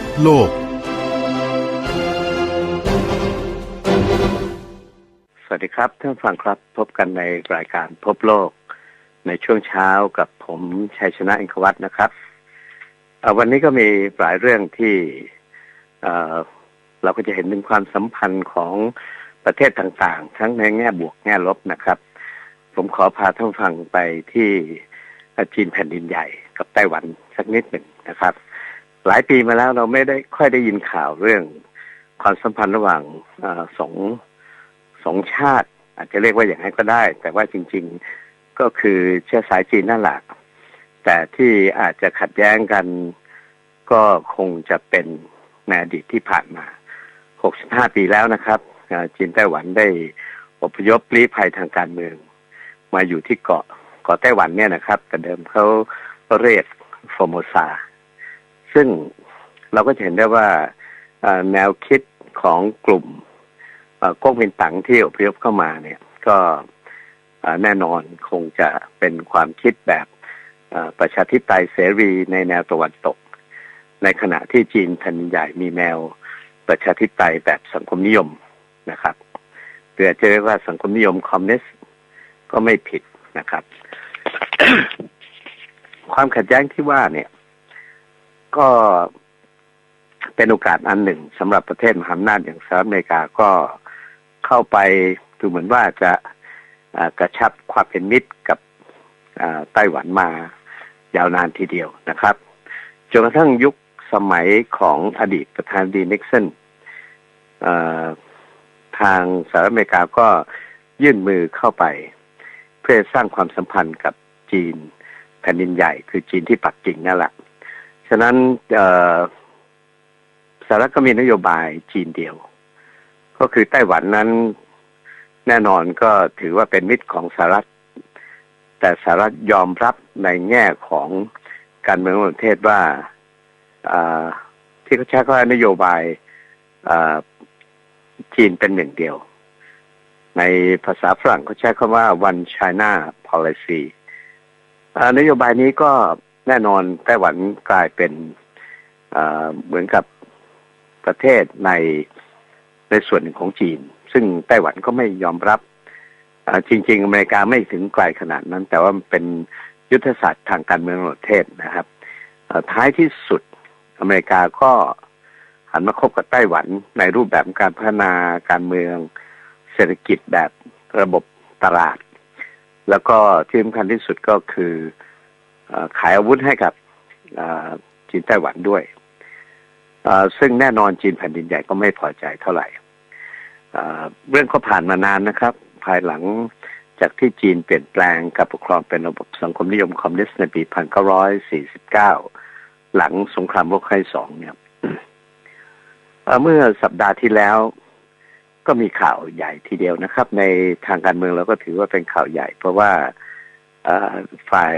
บโลก สวัสดีครับท่านฟังครับพบกันในรายการพบโลก ในช่วงเช้ากับผมชัยชนะอินทวัฒน์นะครับ วันนี้ก็มีหลายเรื่องที่เเราก็จะเห็นถึงความสัมพันธ์ของประเทศต่างๆ ทั้งในแง่บวกแง่ลบนะครับ ผมขอพาท่านฟังไปที่จีนแผ่นดินใหญ่กับไต้หวันสักนิดหนึ่งนะครับ หลายปีมาแล้วเราไม่ได้ค่อยได้ยินข่าวเรื่องความสัมพันธ์ระหว่างอสองสองชาติ อาจจะเรียกว่าอย่างนั้นก็ได้ แต่ว่าจริง ๆก็คือเชื้อสายจีนนั่นแหละแต่ที่อาจจะขัดแย้งกันก็คงจะเป็นในอดีตที่ผ่านมา 65 ปีแล้วนะครับ จีนไต้หวันได้อพยพลี้ภัยทางการเมือง มาอยู่ที่เกาะเกาะไต้หวันเนี่ยนะครับ แต่เดิมเขาเรียกฟอร์โมซา ซึ่งเราก็จะเห็นได้ว่าแนวคิดของกลุ่มก๊กมินตั๋งที่อพยพเข้ามาเนี่ย ก็แน่นอนคงจะเป็นความคิดแบบประชาธิปไตยเสรีในแนวตะวันตก ในขณะที่จีนแผ่นใหญ่มีแนวประชาธิปไตยแบบสังคมนิยมนะครับหรืออาจจะเรียกว่าสังคมนิยมคอมมิวนิสต์ก็ไม่ผิดนะครับ ความขัดแย้งที่ว่าเนี่ย ก็เป็นโอกาสอันหนึ่งสำหรับประเทศมหาอำนาจอย่างสหรัฐอเมริกาก็เข้าไปดูเหมือนว่าจะกระชับความเป็นมิตรกับไต้หวันมายาวนานทีเดียวนะครับจนกระทั่งยุคสมัยของอดีตประธานดีนิกสันเอ่อทางสหรัฐอเมริกาก็ยื่นมือเข้าไป เพื่อสร้างความสัมพันธ์กับจีนแผ่นดินใหญ่ คือจีนที่ปักกิ่งนั่นแหละะนั้นสหรัฐก็มีนโยบายจีนเดียว ก็คือไต้หวันนั้นแน่นอนก็ถือว่าเป็นมิตรของสหรัฐ แต่สหรัฐยอมรับในแง่ของการเมืองประเทศว่าที่เขาใช้คำว่านโยบายจีนเป็นหนึ่งเดียว ในภาษาฝรั่งเขาใช้คำว่า one China policy นโยบายนี้ก็ แน่นอนไต้หวันกลายเป็นเหมือนกับประเทศในในส่วนหนึ่งของจีน ซึ่งไต้หวันก็ไม่ยอมรับจริง ๆ อเมริกาไม่ถึงไกลขนาดนั้น แต่ว่ามันเป็นยุทธศาสตร์ทางการเมืองของประเทศนะครับท้ายที่สุดอเมริกาก็หันมาคบกับไต้หวันในรูปแบบการพัฒนาการเมืองเศรษฐกิจแบบระบบตลาด แล้วก็ที่สำคัญที่สุดก็คือ ขายอาวุธให้กับจีนไต้หวันด้วย ซึ่งแน่นอนจีนแผ่นดินใหญ่ก็ไม่พอใจเท่าไหร่เรื่องก็ผ่านมานานนะครับ ภายหลังจากที่จีนเปลี่ยนแปลงการปกครองเป็นระบบสังคมนิยมคอมมิวนิสต์ในปี 1949 หลังสงครามโลกครั้งที่สองเนี่ยเมื่อสัปดาห์ที่แล้วก็มีข่าวใหญ่ทีเดียวนะครับ ในทางการเมืองเราก็ถือว่าเป็นข่าวใหญ่ เพราะว่าฝ่าย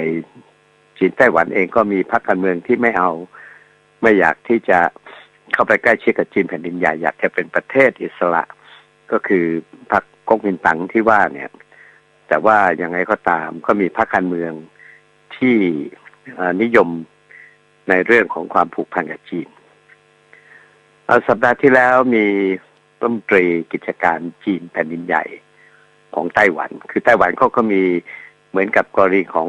จีนไต้หวันเองก็มีพรรคการเมืองที่ไม่เอา ไม่อยากที่จะเข้าไปใกล้ชิดกับจีนแผ่นดินใหญ่อยากจะเป็นประเทศอิสระ ก็คือพรรคก๊กมินตั๋งที่ว่าเนี่ย แต่ว่ายังไงก็ตามก็มีพรรคการเมืองที่นิยมในเรื่องของความผูกพันกับจีนสัปดาห์ที่แล้วมีรัฐมนตรีกิจการจีนแผ่นดินใหญ่ของไต้หวัน คือไต้หวันเขาก็มีเหมือนกับกรณีของ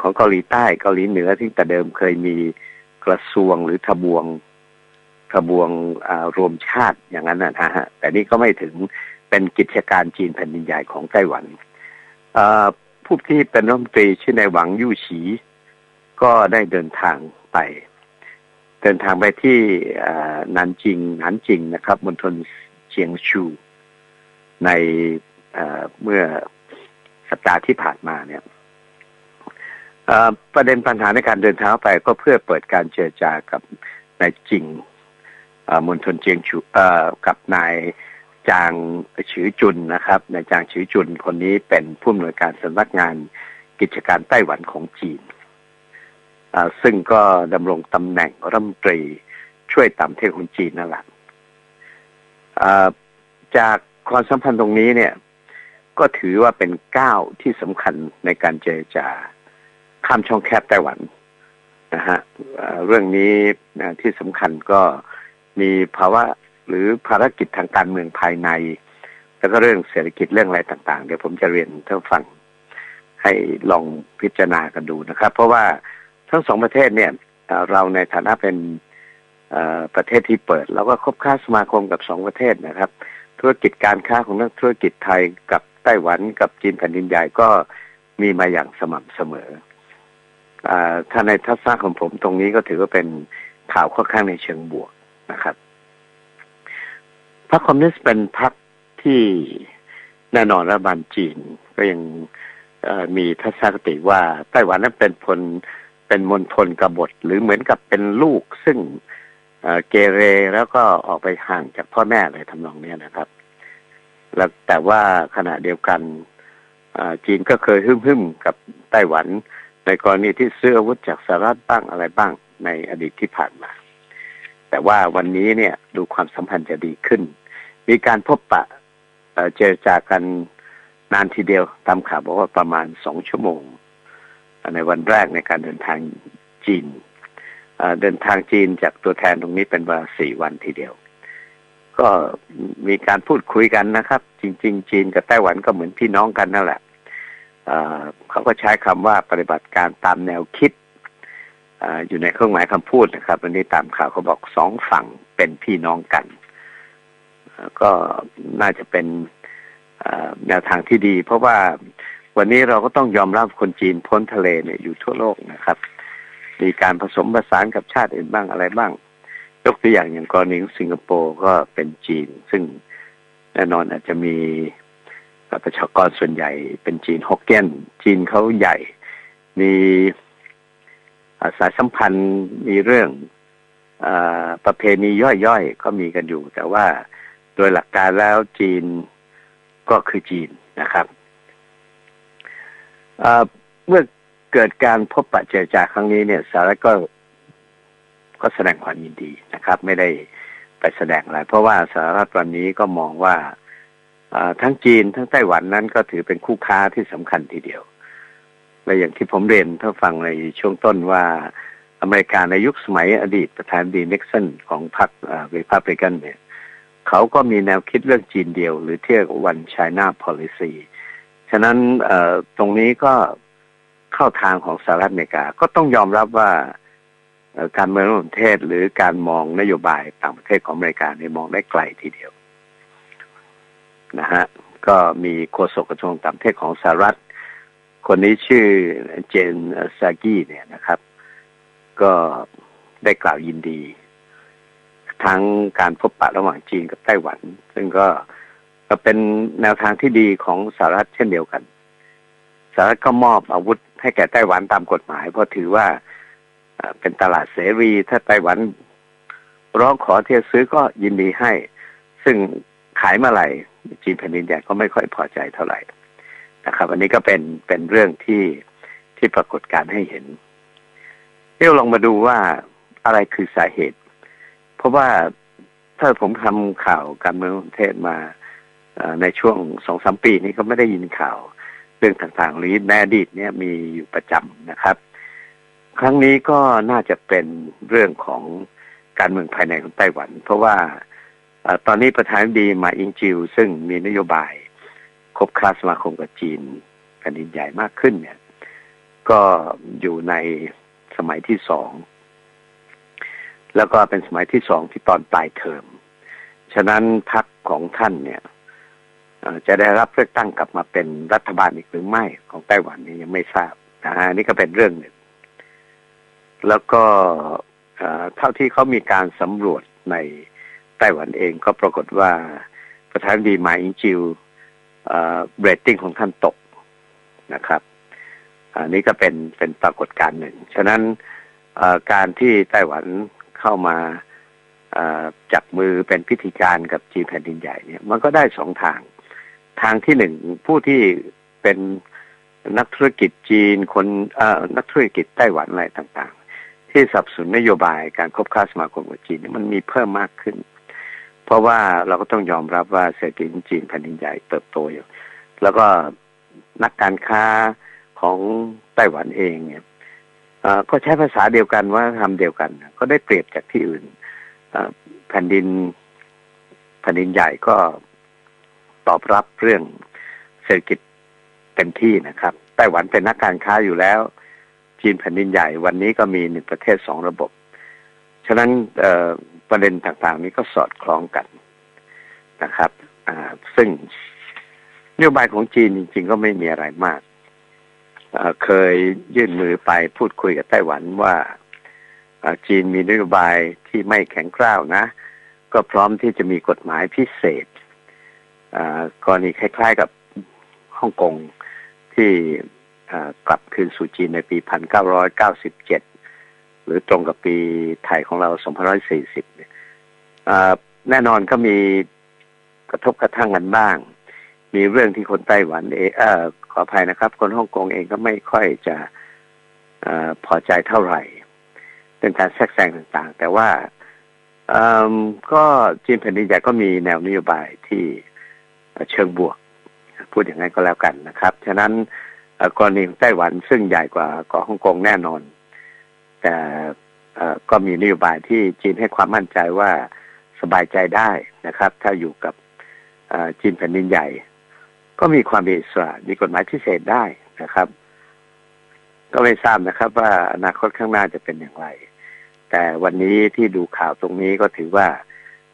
ของเกาหลีใต้เกาหลีเหนือที่แต่เดิมเคยมีกระทรวงหรือทบวงทบวงรวมชาติอย่างนั้นนะฮะแต่นี่ก็ไม่ถึงเป็นกิจการจีนแผ่นดินใหญ่ของไต้หวันผู้ที่เป็นรัฐมนตรีชื่อนายหวังยู่ฉีก็ได้เดินทางไป เดินทางไปที่นันจิงนันจิงนะครับมณฑลเชียงชูในเมื่อสัปดาห์ที่ผ่านมาเนี่ย ประเด็นปัญหาในการเดินเท้าไปก็เพื่อเปิดการเจรจากับนายจิงเอ่อมณฑลเจียงชูกับนายจางฉือจุนนะครับนายจางฉือจุนคนนี้เป็นผู้อำนวยการสำนักงานกิจการไต้หวันของจีน ซึ่งก็ดำรงตำแหน่งรัฐมนตรีช่วยต่างประเทศของจีนนั่นแหละจากความสัมพันธ์ตรงนี้เนี่ย ก็ถือว่าเป็นก้าวที่สำคัญในการเจรจา ข้ามช่องแคบไต้หวันนะฮะเรื่องนี้ที่สำคัญก็มีภาวะหรือภารกิจทางการเมืองภายใน แล้วก็เรื่องเศรษฐกิจเรื่องอะไรต่างๆ เดี๋ยวผมจะเรียนท่านฟังให้ลองพิจารณากันดูนะครับ เพราะว่าทั้งสองประเทศเนี่ยเราในฐานะเป็นประเทศที่เปิดเราก็คบค้าสมาคมกับสองประเทศนะครับ ธุรกิจการค้าของนักธุรกิจไทยกับไต้หวันกับจีนแผ่นดินใหญ่ก็มีมาอย่างสม่ำเสมออ ถ้าในทัศนะของผมตรงนี้ก็ถือว่าเป็นข่าวค่อนข้างในเชิงบวกนะครับพรรคคอมมิวนิสต์เป็นพรรคที่แน่นอนรัฐบาลจีน ก็ยังมีทัศนคติว่าไต้หวันนั้นเป็นพลเป็นมณฑลกบฏหรือเหมือนกับเป็นลูกซึ่งเกเรแล้วก็ออกไปห่างจากพ่อแม่อะไรทำนองนี้นะครับ แล้วแต่ว่าขณะเดียวกันจีนก็เคยหึ่มหึมกับไต้หวัน ในกรณีที่ซื้ออาวุธจากสหรัฐบ้างอะไรบ้างในอดีตที่ผ่านมา แต่ว่าวันนี้เนี่ยดูความสัมพันธ์จะดีขึ้น มีการพบปะเจรจากันนานทีเดียวตามข่าวบอกว่าประมาณสองชั่วโมง ในวันแรกในการเดินทางจีนเดินทางจีนจากตัวแทนตรงนี้เป็นเวลาสี่วันทีเดียว ก็มีการพูดคุยกันนะครับ จริง ๆ จีนกับไต้หวันก็เหมือนพี่น้องกันนั่นแหละ เขาก็ใช้คำว่าปฏิบัติการตามแนวคิดออยู่ในเครื่องหมายคำพูดนะครับวันนี้ตามข่าวเขาบอกสองฝั่งเป็นพี่น้องกัน ก็น่าจะเป็นแนวทางที่ดี เพราะว่าวันนี้เราก็ต้องยอมรับคนจีนพ้นทะเลเนี่ยอยู่ทั่วโลกนะครับ มีการผสมผสานกับชาติอื่นบ้างอะไรบ้าง ยกตัวอย่างอย่างกรณีสิงคโปร์ก็เป็นจีน ซึ่งแน่นอนอาจจะมี ประชากรส่วนใหญ่เป็นจีนฮกเกี้ยน จีนเขาใหญ่ มีสายสัมพันธ์มีเรื่องอประเพณีย่อยๆ ก็มีกันอยู่ แต่ว่าโดยหลักการแล้วจีนก็คือจีนนะครับเมื่อเกิดการพบปะเจรจาครั้งนี้เนี่ยสหรัฐก็ก็แสดงความยินดีนะครับ ไม่ได้ไปแสดงอะไร เพราะว่าสหรัฐวันนี้ก็มองว่า ทั้งจีนทั้งไต้หวันนั้นก็ถือเป็นคู่ค้าที่สำคัญทีเดียว และอย่างที่ผมเรียนท่านฟังในช่วงต้นว่าอเมริกาในยุคสมัยอดีตประธานดีนิกสันของพรรครีพับลิกันเนี่ยเขาก็มีแนวคิดเรื่องจีนเดียว หรือเที่ยววันไชน่า policy ฉะนั้นตรงนี้ก็เข้าทางของสหรัฐอเมริกาก็ต้องยอมรับว่าการเมืองประเทศหรือการมองนโยบายต่างประเทศของอเมริกาเนี่ยมองได้ไกลทีเดียว นะฮะก็มีโฆษกกระทรวงต่างประเทศของสหรัฐ คนนี้ชื่อเจนซากี้เนี่ยนะครับ ก็ได้กล่าวยินดี ทั้งการพบปะระหว่างจีนกับไต้หวัน ซึ่งก็ก็เป็นแนวทางที่ดีของสหรัฐเช่นเดียวกันสหรัฐก็มอบอาวุธให้แก่ไต้หวันตามกฎหมาย เพราะถือว่าเป็นตลาดเสรี ถ้าไต้หวันร้องขอเที่ยวซื้อก็ยินดีให้ ซึ่ง ขายเมื่อไหร่จีนแผ่นดินใหญ่ก็ไม่ค่อยพอใจเท่าไหร่นะครับ อันนี้ก็เป็นเป็นเรื่องที่ที่ปรากฏการให้เห็นเดี๋ยวลองมาดูว่าอะไรคือสาเหตุ เพราะว่าถ้าผมทำข่าวการเมืองประเทศมาในช่วงสองสามปีนี้ก็ไม่ได้ยินข่าวเรื่องต่างๆหรือในอดีตเนี่ยมีอยู่ประจำนะครับ ครั้งนี้ก็น่าจะเป็นเรื่องของการเมืองภายในของไต้หวัน เพราะว่า ตอนนี้ประธานดีมาอิงจิว ซึ่งมีนโยบายคบค้าสมาคมกับจีนแผ่นดินใหญ่มากขึ้นเนี่ย ก็อยู่ในสมัยที่สอง แล้วก็เป็นสมัยที่สองที่ตอนปลายเทอม ฉะนั้นพรรคของท่านเนี่ยจะได้รับเลือกตั้งกลับมาเป็นรัฐบาลอีกหรือไม่ของไต้หวันนี่ยังไม่ทราบนะฮะนี่ก็เป็นเรื่องหนึ่ง แล้วก็เท่าที่เขามีการสำรวจใน ไต้หวันเองก็ปรากฏว่าประธานดีหมายอิงจิวเรตติ้งของท่านตกนะครับ อันนี้ก็เป็นเป็นปรากฏการณ์หนึ่ง ฉะนั้นการที่ไต้หวันเข้ามาจับมือเป็นพิธีการกับจีนแผ่นดินใหญ่เนี่ย มันก็ได้สองทาง ทางที่หนึ่งผู้ที่เป็นนักธุรกิจจีนคนนักธุรกิจไต้หวันอะไรต่างๆ ที่สับสนนโยบายการคบค้าสมาคมกับจีนมันมีเพิ่มมากขึ้น เพราะว่าเราก็ต้องยอมรับว่าเศรษฐกิจจีนแผ่นดินใหญ่เติบโตอยู่ แล้วก็นักการค้าของไต้หวันเองเนี่ยก็ใช้ภาษาเดียวกันว่าทำเดียวกัน ก็ได้เปรียบจากที่อื่นแผ่นดินแผ่นดินใหญ่ก็ตอบรับเรื่องเศรษฐกิจเต็มที่นะครับไต้หวันเป็นนักการค้าอยู่แล้ว จีนแผ่นดินใหญ่วันนี้ก็มีหนึ่งประเทศสองระบบ ฉะนั้น ประเด็นต่างๆ นี้ก็สอดคล้องกันนะครับซึ่งนโยบายของจีนจริง ๆ ก็ไม่มีอะไรมากเคยยื่นมือไปพูดคุยกับไต้หวันว่าจีนมีนโยบายที่ไม่แข็งกร้าวนะ ก็พร้อมที่จะมีกฎหมายพิเศษกรณีคล้าย ๆกับฮ่องกงที่กลับคืนสู่จีนในปี 1997 หรือตรงกับปีไทยของเรา 2540 เนี่ยอ่าแน่นอนก็มีกระทบกระทั่งกันบ้าง มีเรื่องที่คนไต้หวันเอเออขออภัยนะครับ คนฮ่องกงเองก็ไม่ค่อยจะอพอใจเท่าไหร่เรื่องการแทรกแซงต่างๆ แต่ว่าก็จีนแผ่นดินใหญ่ก็มีแนวนโยบายที่เชิงบวก พูดอย่างนั้นก็แล้วกันนะครับ ฉะนั้นกรณีไต้หวันซึ่งใหญ่กว่าเกาะฮ่องกงแน่นอน แต่ก็มีนโยบายที่จีนให้ความมั่นใจว่าสบายใจได้นะครับ ถ้าอยู่กับจีนแผ่นดินใหญ่ ก็มีความมีอิสระมีกฎหมายพิเศษได้นะครับ ก็ไม่ทราบนะครับว่าอนาคตข้างหน้าจะเป็นอย่างไร แต่วันนี้ที่ดูข่าวตรงนี้ก็ถือว่า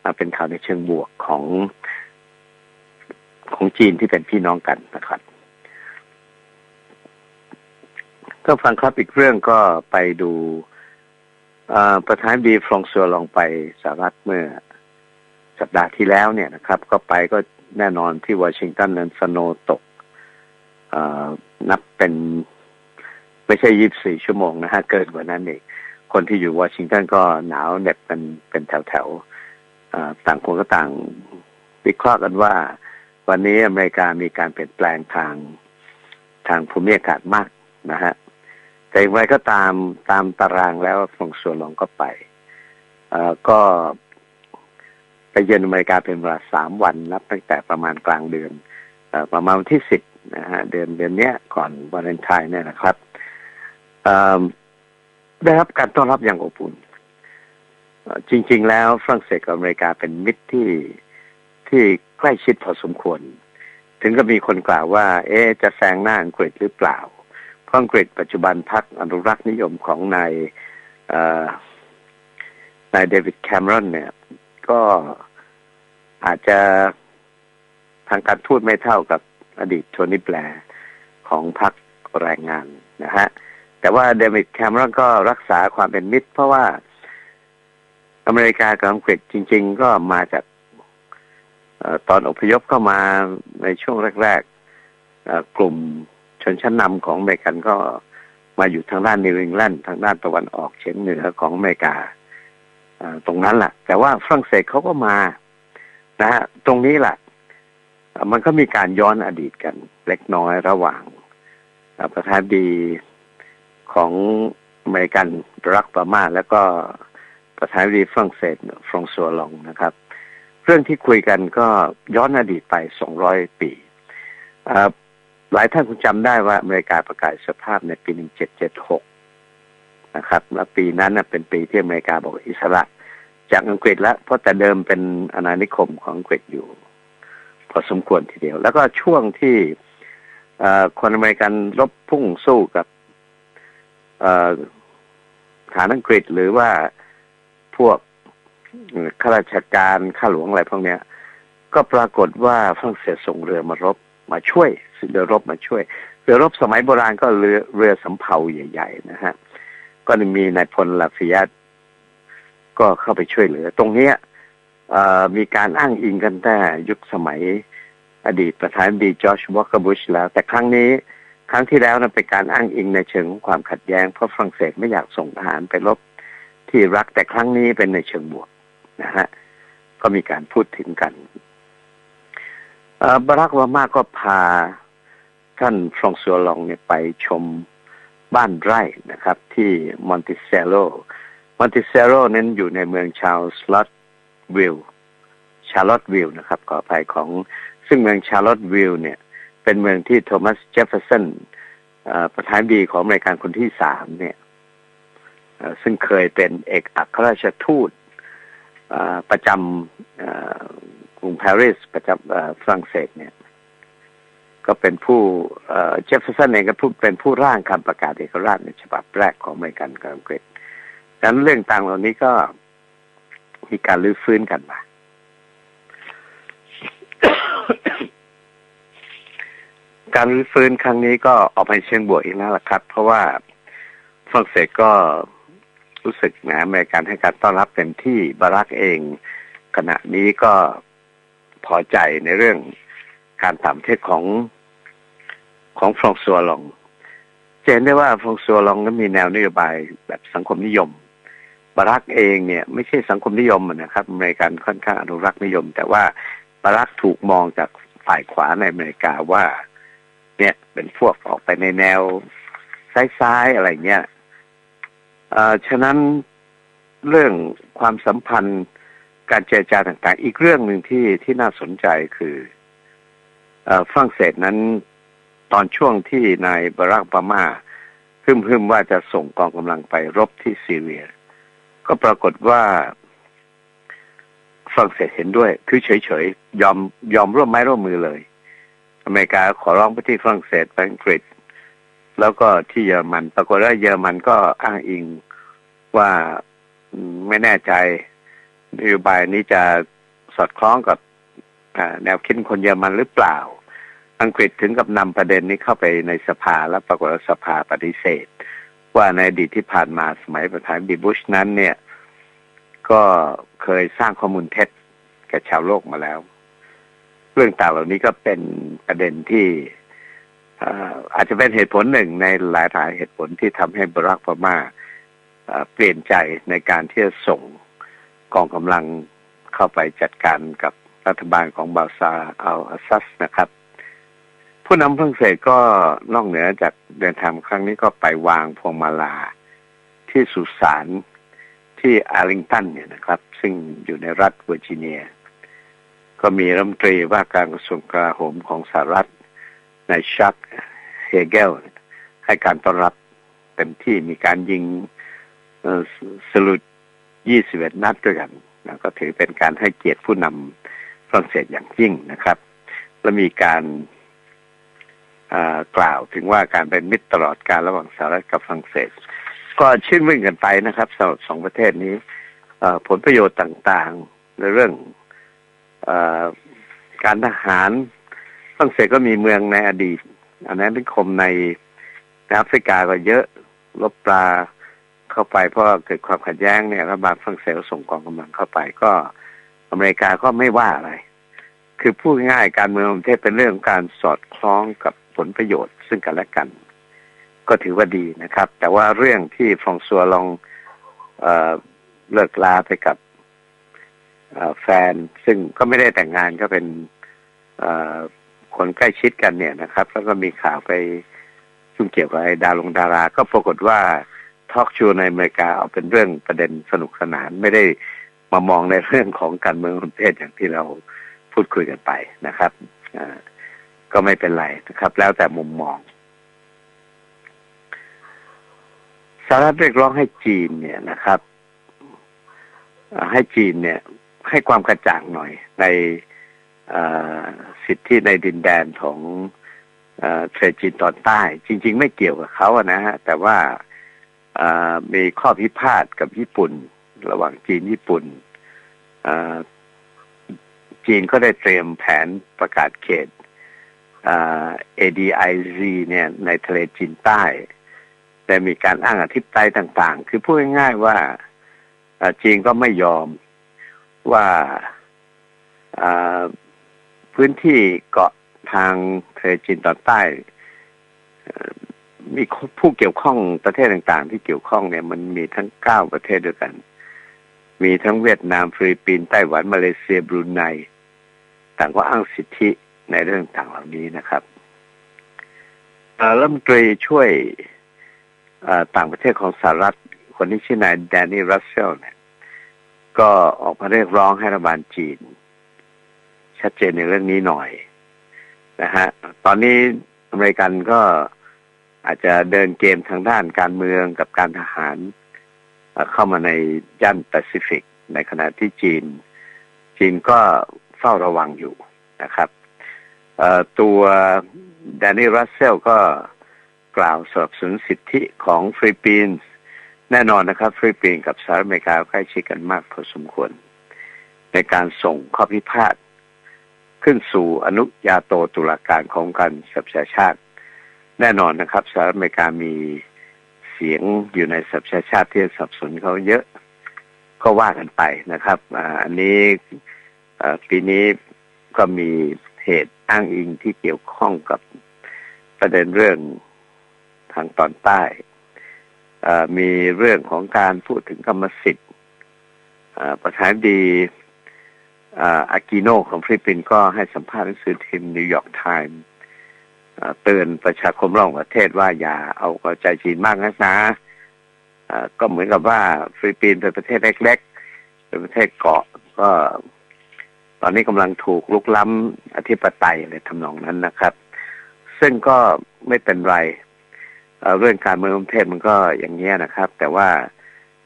อ่าเป็นข่าวในเชิงบวกของของจีนที่เป็นพี่น้องกันนะครับ ก็ฟังครับอีกเรื่องก็ไปดูประธานบดีฟรองซัวลองไปสหรัฐเมื่อสัปดาห์ที่แล้วเนี่ยนะครับ ก็ไปก็แน่นอนที่วอชิงตันนั้นสโนตกอ่อนับเป็นไม่ใช่ยี่บสี่ชั่วโมงนะฮะเกินกว่านั้นเองคนที่อยู่วอชิงตันก็หนาวเหน็บกันเป็นแถวๆเอ่อต่างคนก็ต่างวิเคราะห์กันว่า วันนี้อเมริกามีการเปลี่ยนแปลงทางทางภูมิอากาศมากนะฮะ แต่อย่างไรก็ตามตามตารางแล้วฟงส่วนลงก็ไปก็ไปเยือนอเมริกาเป็นเวลาสามวันนับตั้งแต่ประมาณกลางเดือนอประมาณวันที่สิบนะฮะเดือนเดือนเนี้ยก่อนวาเลนไทน์เนี่ยนะครับได้รับการต้อนรับอย่างอบอุ่นจริง ๆ แล้วฝรั่งเศสกับอเมริกาเป็นมิตรที่ที่ใกล้ชิดพอสมควร ถึงก็มีคนกล่าวว่า เอ๊จะแซงหน้าอังกฤษหรือเปล่า อังกฤษปัจจุบันพรรคอนุรักษ์นิยมของนายนายเดวิดแคมรอนเนี่ย ก็อาจจะทางการทูตไม่เท่ากับอดีตโทนี่แบร์ของพรรคแรงงานนะฮะ แต่ว่าเดวิดแคมรอนก็รักษาความเป็นมิตร เพราะว่าอเมริกากับอังกฤษจริง ๆ ก็มาจากอตอนอพยพเข้ามาในช่วงแรกๆกลุ่ม ชนชั้นนำของอเมริกันก็มาอยู่ทางด้านนิวอิงแลนด์ทางด้านตะวันออกเฉียงเหนือของอเมริกาตรงนั้นแหละแต่ว่าฝรั่งเศสเขาก็มานะฮะตรงนี้แหละมันก็มีการย้อนอดีตกัน เล็กน้อยระหว่างประธานดีของอเมริกันรักปามาแล้วก็ประธานดีฝรั่งเศสฟรองซัวลองนะครับ เรื่องที่คุยกันก็ย้อนอดีตไป200ปีเอ่อ หลายท่านคงจำได้ว่าอเมริกาประกาศสภาพในปี 1776 นะครับ และปีนั้นเป็นปีที่อเมริกาบอกอิสระ จากอังกฤษแล้วเพราะแต่เดิมเป็นอาณานิคมของอังกฤษอยู่ พอสมควรทีเดียว แล้วก็ช่วงที่คนอเมริกันรบพุ่งสู้กับฐานอังกฤษหรือว่าพวกข้าราชการข้าหลวงอะไรพวกนี้ก็ปรากฏว่าฝรั่งเศสส่งเรือมารบ มาช่วยเรือรบมาช่วย เรือรบสมัยโบราณก็เรือเรือสำเภาใหญ่ ๆ นะฮะก็มีนายพลลาฟิยัตก็เข้าไปช่วยเหลือ ตรงเนี้ยมีการอ้างอิงกันแต่ยุคสมัยอดีตประธานาธิบดีจอร์จวอคเกอร์บุชแล้ว แต่ครั้งนี้ครั้งที่แล้วนั้นเป็นการอ้างอิงในเชิงของความขัดแย้งเพราะฝรั่งเศสไม่อยากส่งทหารไปรบที่รักแต่ครั้งนี้เป็นในเชิงบวกนะฮะก็มีการพูดถึงกัน บารักโอบามาก็พาท่านฟรองซัวลองเนี่ยไปชมบ้านไร่นะครับ ที่มอนติเซโลมอนติเซโลนั้นอยู่ในเมืองชาลสลอตวิลชาร์ลอตวิลนะครับขออภัยของซึ่งเมืองชาร์ลอตวิลเนี่ย เป็นเมืองที่โทมัสเจฟเฟอร์สันประธานดีของอเมริกันคนที่สามเนี่ยซึ่งเคยเป็นเอกอัครราชทูตประจำ รุงปารีสประจำฝรั่งเศสเนี่ย ก็เป็นผู้เจฟเฟอร์สันเองก็พูดเป็นผู้ร่างคำประกาศเอกราชในฉบับแรกของอเมริกันกับอังกฤษดังนั้นเรื่องต่างเหล่านี้ก็มีการลื้อฟื้นกันมาการรื้อฟื้นครั้งนี้ก็ออกไปเชิงบวกอีกแล้วล่ะครับ เพราะว่าฝรั่งเศสก็รู้สึกนะอเมริกันให้การต้อนรับเต็มที่บารักเอง ขณะนี้ก็ พอใจในเรื่องการต่ำเทศของของฟรองซัวลองเจนได้ว่าฟรองซัวลองนั้นมีแนวนโยบายแบบสังคมนิยม บารักเองเนี่ยไม่ใช่สังคมนิยมนะครับอเมริกันค่อนข้างอนุรักษ์นิยม แต่ว่าบารักถูกมองจากฝ่ายขวาในอเมริกาว่า เนี่ยเป็นพวกออกไปในแนวซ้ายๆอะไรเงี้ยฉะนั้นเรื่องความสัมพันธ์ การเจรจาต่างๆ อีกเรื่องหนึ่งที่ที่น่าสนใจคือฝรั่งเศสนั้นตอนช่วงที่นายบารักปามาพึมพึมว่าจะส่งกองกำลังไปรบที่ซีเรีย ก็ปรากฏว่าฝรั่งเศสเห็นด้วย คือเฉยๆ ยอมยอมร่วมไม้ร่วมมือเลย อเมริกาขอร้องไปที่ฝรั่งเศสไปอังกฤษ แล้วก็ที่เยอรมัน ปรากฏว่าเยอรมันก็อ้างอิงว่าไม่แน่ใจ นโยบายนี้จะสอดคล้องกับแนวคิดคนเยอรมันหรือเปล่า อังกฤษถึงกับนำประเด็นนี้เข้าไปในสภาแล้วปรากฏว่าสภาปฏิเสธ ว่าในอดีตที่ผ่านมาสมัยประธานบิบุชนั้น เนี่ย ก็เคยสร้างข้อมูลเท็จแก่ชาวโลกมาแล้ว เรื่องต่างเหล่านี้ก็เป็นประเด็นที่อาจจะเป็นเหตุผลหนึ่งในหลายหลายเหตุผลที่ทำให้บรักพม่าเปลี่ยนใจในการที่จะส่ง กองกำลังเข้าไปจัดการกับรัฐบาลของบาซาอัลอาซัสนะครับ ผู้นำฝรั่งเศสก็นอกเหนือจากเดินทางครั้งนี้ก็ไปวางพวงมาลาที่สุสานที่อาริงตันเนี่ยนะครับ ซึ่งอยู่ในรัฐเวอร์จิเนีย ก็มีรัฐมนตรีว่าการกระทรวงกลาโหมของสหรัฐนายชักเฮเกลให้การต้อนรับเต็มที่มีการยิงสลุด 21นัดด้วยกันนะก็ถือเป็นการให้เกียรติผู้นำฝรั่งเศสอย่างยิ่งนะครับ และมีการกล่าวถึงว่าการเป็นมิตรตลอดการระหว่างสหรัฐกับฝรั่งเศส ก็ชื่นมื่นกันไปนะครับสำหรับสองประเทศนี้ผลประโยชน์ต่างๆ ในเรื่องอการทหารฝรั่งเศสก็มีเมืองในอดีตอันนั้นเป็นคมในแอฟริกาก็เยอะลบปลา เข้าไปเพราะเกิดความขัดแย้งเนี่ยรัฐบาลฝรั่งเศสส่งกองกำลังเข้าไปก็อเมริกาก็ไม่ว่าอะไร คือพูดง่ายการเมืองประเทศเป็นเรื่องการสอดคล้องกับผลประโยชน์ ซึ่งกันและกัน ก็ถือว่าดีนะครับ แต่ว่าเรื่องที่ฟองซัวลองเอเลิกลาไปกับแฟน ซึ่งก็ไม่ได้แต่งงานก็เป็นคนใกล้ชิดกันเนี่ยนะครับ แล้วก็มีข่าวไปซึ่งเกี่ยวกับไอ้ดาลงดารา ก็ปรากฏว่า ทอกชูในอเมริกาเอาเป็นเรื่องประเด็นสนุกสนานไม่ได้มามองในเรื่องของการเมืองประเทศอย่างที่เราพูดคุยกันไปนะครับก็ไม่เป็นไรนะครับ แล้วแต่มุมมองสหรัฐเรียกร้องให้จีนเนี่ยนะครับ ให้จีนเนี่ย ให้ความกระจ่างหน่อยในสิทธิในดินแดนของเทรจีนตอนใต้ จริง ๆ ไม่เกี่ยวกับเขาอะนะฮะแต่ว่า มีข้อพิพาทกับญี่ปุ่น ระหว่างจีนญี่ปุ่นจีนก็ได้เตรียมแผนประกาศเขต ADIZ เนี่ยในทะเลจีนใต้ แต่มีการอ้างอธิปไตยต่างๆ คือพูดง่ายๆว่าจีนก็ไม่ยอมว่าพื้นที่เกาะทางทะเลจีนตอนใต้ มีผู้เกี่ยวข้องประเทศต่างๆ ที่เกี่ยวข้องเนี่ยมันมีทั้งเก้าประเทศด้วยกัน มีทั้งเวียดนามฟิลิปปินส์ไต้หวันมาเลเซียบรูไนต่างก็อ้างสิทธิในเรื่องต่างเหล่านี้นะครับรัฐมนตรีช่วยต่างประเทศของสหรัฐ คนที่ชื่อนายแดนนี่รัสเซลเนี่ยก็ออกมาเรียกร้องให้รัฐบาลจีน ชัดเจนในเรื่องนี้หน่อยนะฮะตอนนี้อเมริกันก็ อาจจะเดินเกมทางด้านการเมืองกับการทหารเข้ามาในย่านแปซิฟิก ในขณะที่จีน จีนก็เฝ้าระวังอยู่นะครับตัวแดนนี่รัสเซลก็กล่าวสนับสนุนสิทธิของฟิลิปปินส์แน่นอนนะครับฟิลิปปินส์กับสหรัฐอเมริกาใกล้ชิดกันมากพอสมควร ในการส่งข้อพิพาทขึ้นสู่อนุญาโตตุลาการของการสับชาชาติ แน่นอนนะครับสหรัฐอเมริกามีเสียงอยู่ในสับชาชาติที่สับสนเขาเยอะก็ว่ากันไปนะครับอันนี้ปีนี้ก็มีเหตุอ้างอิงที่เกี่ยวข้องกับประเด็นเรื่องทางตอนใต้มีเรื่องของการพูดถึงกรรมสิทธิ์ประธานดีอาอากิโนของฟิลิปปินส์ก็ให้สัมภาษณ์หนังสือพิมพ์นิวยอร์กไทม์ เตือนประชาคมระหว่างประเทศว่าอย่าเอาใจจีนมากนักนะอ่อก็เหมือนกับว่าฟิลิปปินส์เป็นประเทศเล็กๆ เป็นประเทศเกาะก็ ตอนนี้กำลังถูกลุกล้ำอธิปไตยอะไรทำนองนั้นนะครับ ซึ่งก็ไม่เป็นไรเเรื่องการเมืองประเทศมันก็อย่างนี้นะครับ แต่ว่า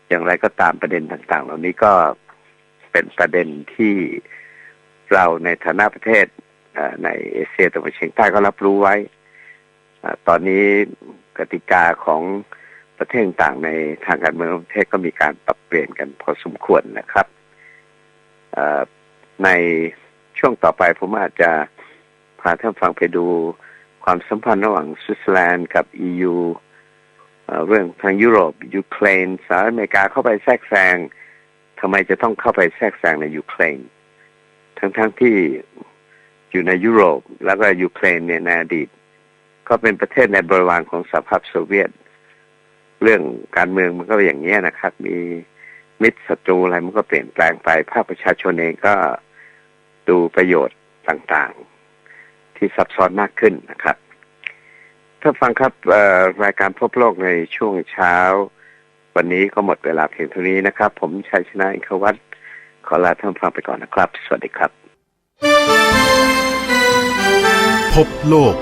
อย่างไรก็ตามประเด็นต่าง ๆ เหล่านี้ก็เป็นประเด็นที่เราในฐานะประเทศ ในเอเชียตะวันเฉียงใต้ก็รับรู้ไว้ ตอนนี้กติกาของประเทศต่างในทางการเมืองของประเทศก็มีการปรับเปลี่ยนกันพอสมควรนะครับ ในช่วงต่อไปผมอาจจะพาท่านฟังไปดูความสัมพันธ์ระหว่างสวิตเซอร์แลนด์กับ EU เออเรื่องทางยุโรปยูเครนสหรัฐอเมริกาเข้าไปแทรกแซงทำไมจะต้องเข้าไปแทรกแซงในยูเครนทั้งๆทที่ อยู่ในยุโรป แล้วก็ยูเครนเนี่ยในอดีต ก็เป็นประเทศในบริวารของสหภาพโซเวียต เรื่องการเมืองมันก็อย่างนี้นะครับ มีมิตรศัตรูอะไรมันก็เปลี่ยนแปลงไปภาคประชาชนเองก็ดูประโยชน์ต่างๆ ที่ซับซ้อนมากขึ้นนะครับถ้าฟังครับรายการพบโลกในช่วงเช้า วันนี้ก็หมดเวลาเพียงเท่านี้นะครับ ผมชัยชนะอินทวัฒน์ขอลาท่านฟังไปก่อนนะครับ สวัสดีครับ พบโลก